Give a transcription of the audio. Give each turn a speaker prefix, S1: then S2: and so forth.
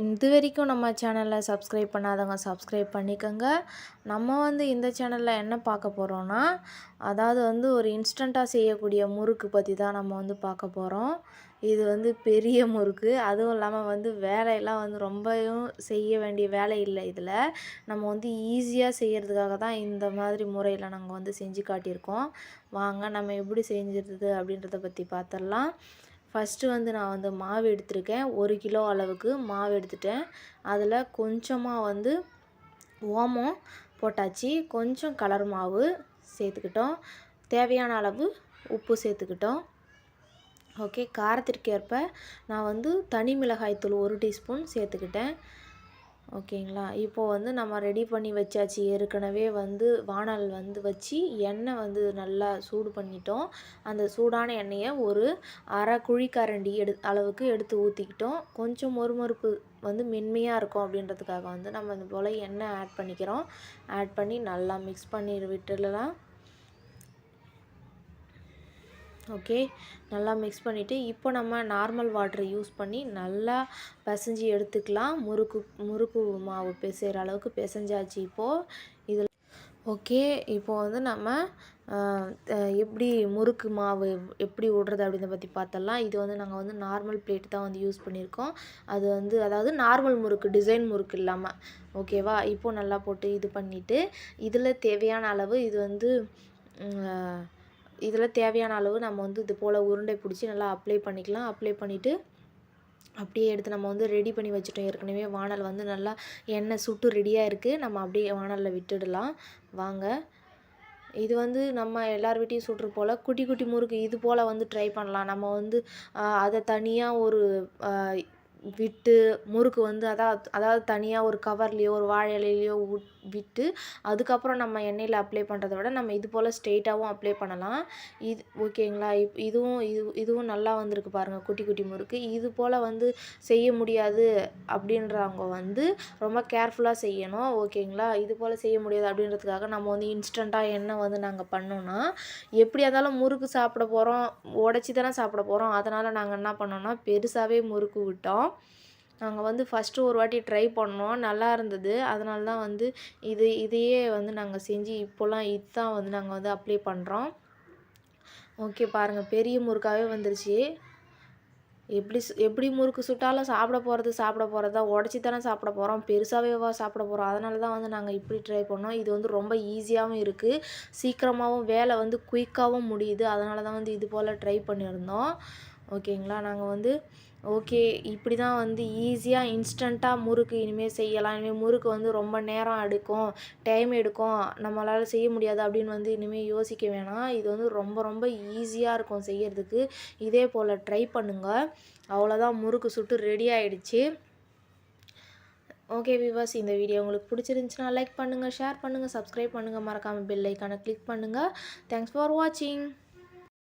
S1: இது வரைக்கும் நம்ம சேனலை சப்ஸ்கிரைப் பண்ணாதவங்க சப்ஸ்கிரைப் பண்ணிக்கோங்க. நம்ம வந்து இந்த சேனலில் என்ன பார்க்க போகிறோன்னா அதாவது வந்து ஒரு இன்ஸ்டண்ட்டாக செய்யக்கூடிய முறுக்கு பற்றி தான் நம்ம வந்து பார்க்க போகிறோம் இது வந்து பெரிய முறுக்கு. அதுவும் இல்லாமல் வந்து வேலையெல்லாம் வந்து ரொம்பவும் செய்ய வேண்டிய வேலை இல்லை இதில். நம்ம வந்து ஈஸியாக செய்கிறதுக்காக தான் இந்த மாதிரி முறையில் நாங்கள் வந்து செஞ்சு காட்டியிருக்கோம். வாங்க நம்ம எப்படி செஞ்சிருது அப்படின்றத பற்றி பார்த்துடலாம். ஃபஸ்ட்டு வந்து நான் வந்து மாவு எடுத்திருக்கேன். ஒரு கிலோ அளவுக்கு மாவு எடுத்துட்டேன். அதில் கொஞ்சமாக வந்து ஓமம் போட்டாச்சு. கொஞ்சம் கலர் மாவு சேர்த்துக்கிட்டோம். தேவையான அளவு உப்பு சேர்த்துக்கிட்டோம். ஓகே காரத்திற்கேற்ப நான் வந்து தனி மிளகாய் தூள் ஒரு டீஸ்பூன் சேர்த்துக்கிட்டேன். ஓகேங்களா? இப்போது வந்து நம்ம ரெடி பண்ணி வச்சாச்சு. ஏற்கனவே வந்து வானல் வந்து வச்சு எண்ணெய் வந்து நல்லா சூடு பண்ணிட்டோம். அந்த சூடான எண்ணெயை ஒரு அரை குழிக்கரண்டி எடு அளவுக்கு எடுத்து ஊற்றிக்கிட்டோம் கொஞ்சம் மொறுமொறுப்பு வந்து மென்மையாக இருக்கும் அப்படின்றதுக்காக வந்து நம்ம இந்த போல் எண்ணெய் ஆட் பண்ணிக்கிறோம். ஆட் பண்ணி நல்லா மிக்ஸ் பண்ணி விட்டுடலாம். ஓகே? நல்லா மிக்ஸ் பண்ணிவிட்டு இப்போ நம்ம நார்மல் வாட்டரை யூஸ் பண்ணி நல்லா பிசைஞ்சு எடுத்துக்கலாம். முறுக்கு முறுக்கு மாவு பிசைகிற அளவுக்கு பிசைஞ்சாச்சு இப்போது இதில் ஓகே இப்போது வந்து நம்ம எப்படி முறுக்கு மாவு எப்படி விடுறது அப்படின்றத பற்றி பார்த்தலாம் இது வந்து நாங்கள் வந்து நார்மல் பிளேட் தான் வந்து யூஸ் பண்ணியிருக்கோம். அது வந்து அதாவது நார்மல் முறுக்கு டிசைன் முறுக்கு இல்லாமல் ஓகேவா? இப்போது நல்லா போட்டு இது பண்ணிவிட்டு இதில் தேவையான அளவு இது வந்து இதில் தேவையான அளவு நம்ம வந்து இது போல் உருண்டை பிடிச்சி நல்லா அப்ளை பண்ணிக்கலாம். அப்ளை பண்ணிவிட்டு அப்படியே எடுத்து நம்ம வந்து ரெடி பண்ணி வச்சுட்டோம். ஏற்கனவே வானல் வந்து நல்லா எண்ணெய் சுட்டு ரெடியாக இருக்குது நம்ம அப்படியே வானலில் விட்டுடலாம். வாங்க. இது வந்து நம்ம எல்லார் வீட்டையும் சுடுற போல் குட்டி குட்டி முறுக்கு இது போல் வந்து ட்ரை பண்ணலாம். நம்ம வந்து அதை தனியாக ஒரு விட்டு முறுக்கு வந்து அதாவது அதாவது தனியாக ஒரு கவர்லேயோ ஒரு வாழை இலையிலையோ விட்டு அதுக்கப்புறம் நம்ம எண்ணெயில் அப்ளை பண்ணுறத விட நம்ம இது போல் ஸ்ட்ரெயிட்டாகவும் அப்ளை பண்ணலாம். இது ஓகேங்களா? இப் இதுவும் இது இதுவும் நல்லா வந்திருக்கு பாருங்கள் குட்டி குட்டி முறுக்கு. இது போல் வந்து செய்ய முடியாது அப்படின்றவங்க வந்து ரொம்ப கேர்ஃபுல்லாக செய்யணும் ஓகேங்களா? இது போல் செய்ய முடியாது அப்படின்றதுக்காக நம்ம வந்து இன்ஸ்டண்ட்டாக எண்ணெய் வந்து நாங்கள் பண்ணோன்னா எப்படியா இருந்தாலும் முறுக்கு சாப்பிட போகிறோம் உடச்சி தானே சாப்பிட போகிறோம் அதனால் நாங்கள் என்ன பண்ணோன்னா பெருசாகவே முறுக்கு விட்டோம். நாங்கள் வந்து ஃபஸ்ட்டு ஒரு வாட்டி ட்ரை பண்ணோம். நல்லா இருந்தது. அதனால தான் வந்து இது இதையே வந்து நாங்கள் செஞ்சு இப்போல்லாம் இதுதான் வந்து நாங்கள் வந்து அப்ளை பண்ணுறோம் ஓகே பாருங்கள் பெரிய முறுக்காகவே வந்துருச்சு. எப்படி எப்படி முறுக்கு சுட்டாலும் சாப்பிட போகிறது சாப்பிட போகிறதா உடச்சி தானே சாப்பிட போகிறோம் பெருசாகவே சாப்பிட போகிறோம் அதனால தான் வந்து நாங்கள் இப்படி ட்ரை பண்ணோம். இது வந்து ரொம்ப ஈஸியாகவும் இருக்குது சீக்கிரமாகவும் வேலை வந்து குயிக்காகவும் முடியுது. அதனால தான் வந்து இது போல் ட்ரை பண்ணியிருந்தோம். ஓகேங்களா நாங்கள் வந்து ஓகே இப்படி தான் வந்து ஈஸியாக இன்ஸ்டண்ட்டாக முறுக்கு இனிமேல் செய்யலாம். இனிமேல் முறுக்கு வந்து ரொம்ப நேரம் எடுக்கும் டைம் எடுக்கும். நம்மளால் செய்ய முடியாது அப்படின்னு வந்து இனிமேல் யோசிக்க வேணாம். இது வந்து ரொம்ப ரொம்ப ஈஸியாக இருக்கும் செய்கிறதுக்கு இதே போல் ட்ரை பண்ணுங்கள் அவ்வளோதான் முறுக்கு சுட்டு ரெடி ஆகிடுச்சு ஓகே விவாஸ் இந்த வீடியோ உங்களுக்கு பிடிச்சிருந்துச்சுன்னா லைக் பண்ணுங்கள் ஷேர் பண்ணுங்கள் சப்ஸ்கிரைப் பண்ணுங்கள் மறக்காமல் பெல் ஐக்கானை கிளிக் பண்ணுங்கள் தேங்க்ஸ் ஃபார் வாட்சிங்